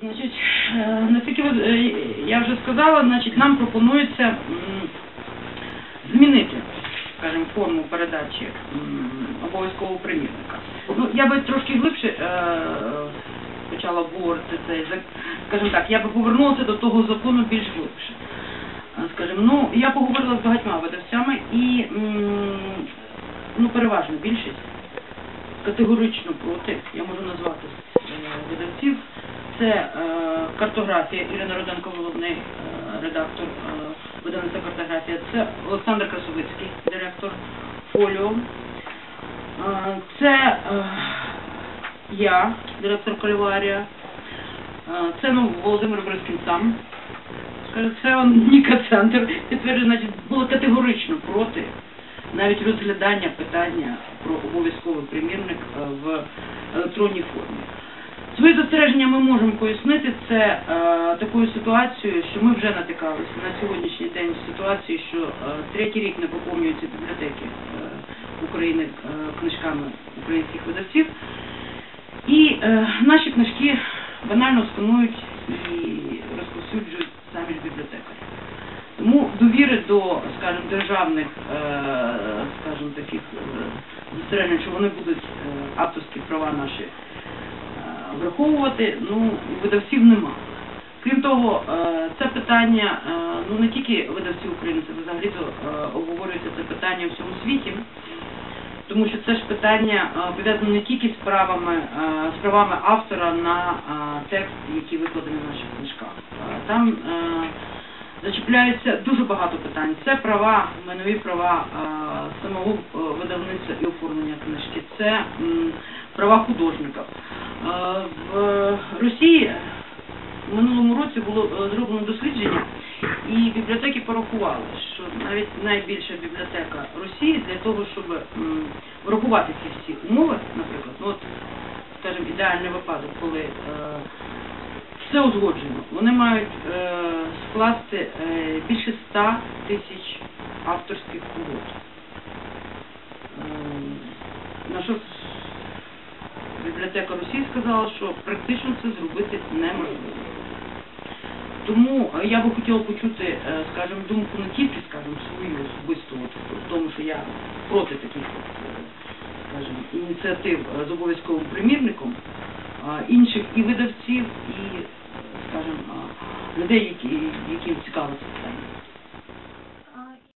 Значить, е, наскільки е, я вже сказала, значить, нам пропонується змінити, скажімо, форму передачі обов'язкового примірника. Ну, я би трошки глибше е, почала обговорити цей, скажімо так, я би повернулася до того закону більш глибше. Скажімо, ну, я поговорила з багатьма видавцями і, ну, переважно більшість категорично проти, я можу назвати е, видавців. Це е, картографія, Ірина Руденко, головний е, редактор е, видавництва картографія. Це Олександр Красовицький, директор Фоліо. Е, це е, я, директор Кальварія. Е, це ну, Володимир Брискін сам. Це Ніка Центр підтверджує, значить, було категорично проти навіть розглядання питання про обов'язковий примірник е, в електронній формі. Свої застереження ми можемо пояснити це е, такою ситуацією, що ми вже натикалися на сьогоднішній день в ситуації, що е, третій рік не поповнюються бібліотеки е, України е, книжками українських видавців. І е, наші книжки банально сканують і розповсюджують самі ж бібліотекарі. Тому довіри до, скажімо, державних, е, скажімо, таких е, застережень, що вони будуть е, авторські права наші враховувати, ну, видавців нема. Крім того, це питання ну не тільки видавців України, це взагалі то обговорюється це питання в всьому світі, тому що це ж питання пов'язане не тільки з правами, з правами автора на текст, який викладений в наших книжках. Там зачіпляється дуже багато питань. Це права, майнові права е, самого е, видавництва і оформлення книжки, це права художника. Е, В Росії в минулому році було зроблено дослідження, і бібліотеки порахували, що навіть найбільша бібліотека Росії для того, щоб врахувати ці всі умови, наприклад, ну от, скажімо, ідеальний випадок, коли е, все узгоджено, вони мають е, скласти е, більше 100 тисяч авторських угод. Е, на що бібліотека Росії сказала, що практично це зробити неможливо. Тому е, я би хотіла почути, е, скажімо, думку не тільки, скажімо, свою особисту, в тому, що я проти таких, е, скажімо, ініціатив з обов'язковим примірником, інших і видавців, і, е, скажімо, людей, які, яким цікаво це.